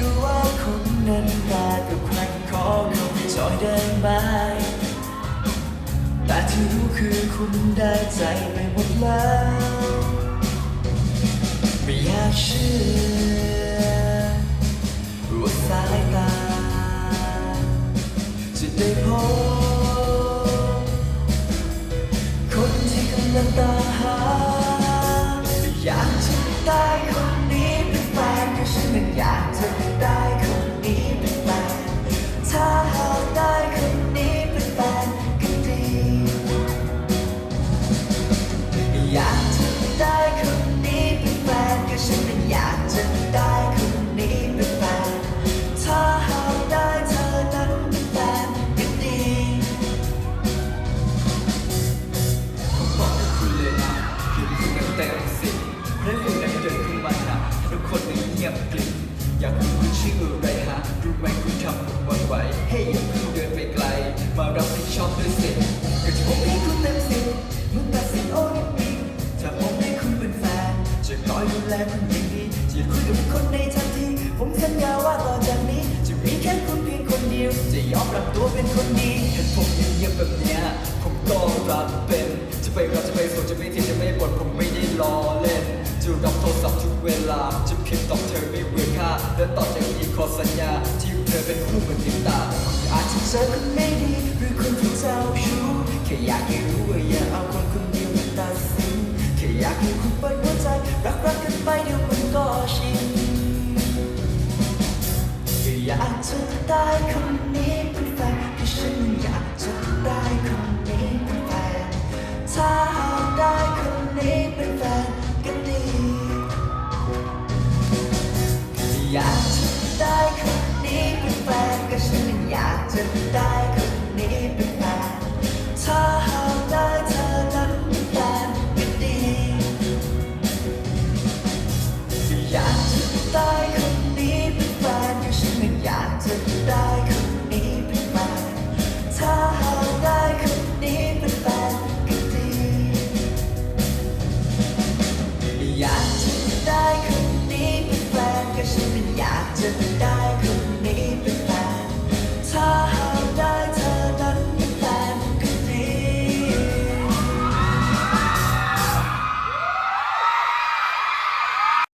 รู้ว่าคนั้นมากับใครขอเข้าไปจอยได้ไหมแต่ที่รู้คือคุณได้ใจไปหมดแล้วไม่อยากเชื่อว่าสายตาจะได้พบคนที่กำลังตามหาอยากจะได้ค อยากรู้คุณชื่ออะไรฮะรู้ไหมคุณทำผมหวั่นไหวเฮ้ยอย่าเพิ่งเดินไปไกล มารับผิดชอบด้วยสิก็จะผมให้คุณเต็มสิบมึงตัดสินโอ้ยปีถ้าผมให้คุณเป็นแฟน จะคอยดูแลคุณอย่างดีจะคุยกับคนในทันที ผมสัญญาว่าต่อจากนี้ จะมีแค่คุณเพียงคนเดียว จะยอมรับตัวเป็นคนดีเห็นผมเงียบๆแบบเนี้ยผมก็รับเป็น จะไปรับจะไปสวนจะไม่เทียจะไม่บ่นผมไม่ได้ล้อเล่น จะรับโทรศัพท์ทุกเวลา จะพิมพ์ตอบเธอไม่เบื่อค่าและต่อจากนี้ขอสัญญา ที่เธอเป็นคู่เหมือนติดตาอาจจะเจอคนไม่ดีหรือคนที่เจ้าชู้แค่อยากให้รู้ว่าอย่าเอาคนคนเดียวมาตัดสินแค่อยากให้คุณเปิดหัวใจรักรักกันไปเดี๋ยวมันก็ชินแค่อยากจะได้คนนี้เป็น ได้คนนี้เป็นแฟนก็ฉันอยากจะได้คนนี้เป็นแฟนถ้าหากได้เธอนั้นเป็นแฟนก็ดี อยากจะได้คนนี้เป็นแฟนก็ฉันอยากจะได้คนนี้เป็นแฟนถ้าหากได้คนนี้เป็นแฟนก็ดี อยากจะได้คนนี้เป็นแฟนก็ฉัน different